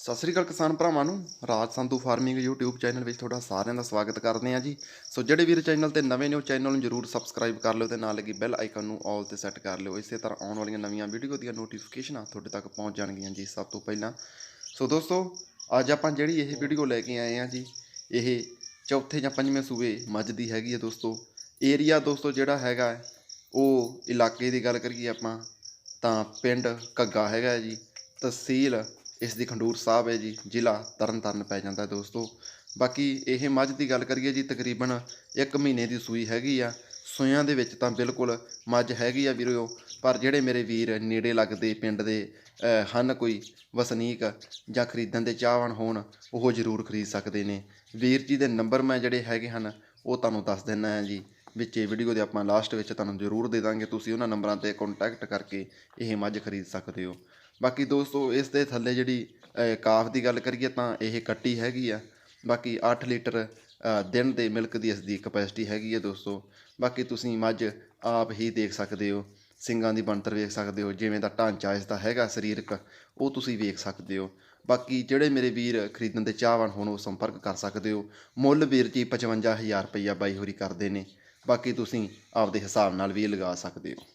ਸਤਿ ਸ੍ਰੀ ਅਕਾਲ ਕਿਸਾਨ ਭਰਾਵਾਂ ਨੂੰ, Raj Sandhu farming YouTube channel ਵਿੱਚ ਤੁਹਾਡਾ ਸਾਰਿਆਂ ਦਾ ਸਵਾਗਤ ਕਰਦੇ ਹਾਂ ਜੀ। ਸੋ ਜਿਹੜੇ ਵੀਰ ਚੈਨਲ ਤੇ ਨਵੇਂ ਨੇ, ਉਹ ਚੈਨਲ ਨੂੰ ਜਰੂਰ ਸਬਸਕ੍ਰਾਈਬ ਕਰ ਲਿਓ ਤੇ ਨਾਲ ਲੱਗੀ ਬੈਲ ਆਈਕਨ ਨੂੰ ਆਲ ਤੇ ਸੈੱਟ ਕਰ ਲਿਓ। ਇਸੇ ਤਰ੍ਹਾਂ ਆਉਣ ਵਾਲੀਆਂ ਨਵੀਆਂ ਵੀਡੀਓ ਦੀਆਂ ਨੋਟੀਫਿਕੇਸ਼ਨਾਂ ਤੁਹਾਡੇ ਤੱਕ ਪਹੁੰਚ ਜਾਣਗੀਆਂ ਜੀ ਸਭ ਤੋਂ ਪਹਿਲਾਂ। ਸੋ ਦੋਸਤੋ, ਅੱਜ ਆਪਾਂ ਜਿਹੜੀ ਇਹ ਵੀਡੀਓ ਲੈ ਕੇ ਆਏ ਹਾਂ ਜੀ, ਇਹ ਚੌਥੇ ਜਾਂ ਪੰਜਵੇਂ ਸੂਬੇ ਮੱਝ ਦੀ ਹੈਗੀ ਹੈ ਦੋਸਤੋ। ਏਰੀਆ ਦੋਸਤੋ ਜਿਹੜਾ ਹੈਗਾ, ਉਹ ਇਲਾਕੇ ਦੀ ਗੱਲ ਕਰੀਏ ਆਪਾਂ, ਤਾਂ ਪਿੰਡ ਘੱਗਾ ਹੈਗਾ ਜੀ, ਤਹਿਸੀਲ ਇਸ ਦੀ ਖੰਡੂਰ ਸਾਹਿਬ ਹੈ ਜੀ, ਜ਼ਿਲ੍ਹਾ ਤਰਨਤਾਰਨ ਪੈ ਜਾਂਦਾ ਦੋਸਤੋ। ਬਾਕੀ ਇਹ ਮੱਝ ਦੀ ਗੱਲ ਕਰੀਏ ਜੀ, ਤਕਰੀਬਨ 1 ਮਹੀਨੇ ਦੀ ਸੂਈ ਹੈਗੀ ਆ। ਸੂਈਆਂ ਦੇ ਵਿੱਚ ਤਾਂ ਬਿਲਕੁਲ ਮੱਝ ਹੈਗੀ ਆ ਵੀਰੋ, ਪਰ ਜਿਹੜੇ ਮੇਰੇ ਵੀਰ ਨੇੜੇ ਲੱਗਦੇ ਪਿੰਡ ਦੇ ਹਨ ਕੋਈ ਵਸਨੀਕ ਜਾਂ ਖਰੀਦਣ ਦੇ ਚਾਹਵਾਨ ਹੋਣ, ਉਹ ਜ਼ਰੂਰ ਖਰੀਦ ਸਕਦੇ ਨੇ। ਵੀਰ ਜੀ ਦੇ ਨੰਬਰ ਮੈਂ ਜਿਹੜੇ ਹੈਗੇ ਹਨ, ਉਹ ਤੁਹਾਨੂੰ ਦੱਸ ਦਿੰਦਾ ਹੈ ਜੀ। ਵਿੱਚ ਇਹ ਵੀਡੀਓ ਦੇ ਆਪਾਂ ਲਾਸਟ ਵਿੱਚ ਤੁਹਾਨੂੰ ਜ਼ਰੂਰ ਦੇ ਦਾਂਗੇ, ਤੁਸੀਂ ਉਹਨਾਂ ਨੰਬਰਾਂ ਤੇ ਕੰਟੈਕਟ ਕਰਕੇ ਇਹ ਮੱਝ ਖਰੀਦ ਸਕਦੇ ਹੋ। ਬਾਕੀ ਦੋਸਤੋ, ਇਸ ਦੇ ਥੱਲੇ ਜਿਹੜੀ ਕਾਫ ਦੀ ਗੱਲ ਕਰੀਏ ਤਾਂ ਇਹ ਕੱਟੀ ਹੈਗੀ ਆ। ਬਾਕੀ 8 ਲੀਟਰ ਦਿਨ ਦੇ ਮਿਲਕ ਦੀ ਇਸ ਦੀ ਕਪੈਸਿਟੀ ਹੈਗੀ ਹੈ ਦੋਸਤੋ। ਬਾਕੀ ਤੁਸੀਂ ਮੱਝ ਆਪ ਹੀ ਦੇਖ ਸਕਦੇ ਹੋ, ਸਿੰਗਾਂ ਦੀ ਬਣਤਰ ਵੇਖ ਸਕਦੇ ਹੋ, ਜਿਵੇਂ ਦਾ ਢਾਂਚਾ ਇਸ ਦਾ ਹੈਗਾ ਸਰੀਰਕ, ਉਹ ਤੁਸੀਂ ਵੇਖ ਸਕਦੇ ਹੋ। ਬਾਕੀ ਜਿਹੜੇ ਮੇਰੇ ਵੀਰ ਖਰੀਦਣ ਦੇ ਚਾਹਵਾਨ ਹੋਣ, ਉਹ ਸੰਪਰਕ ਕਰ ਸਕਦੇ ਹੋ। ਮੁੱਲ ਵੀਰ ਜੀ 55000 ਰੁਪਈਆ ਬਾਈ ਹੋਰੀ ਕਰਦੇ ਨੇ। ਬਾਕੀ ਤੁਸੀਂ ਆਪਦੇ ਹਿਸਾਬ ਨਾਲ ਵੀ ਲਗਾ ਸਕਦੇ ਹੋ।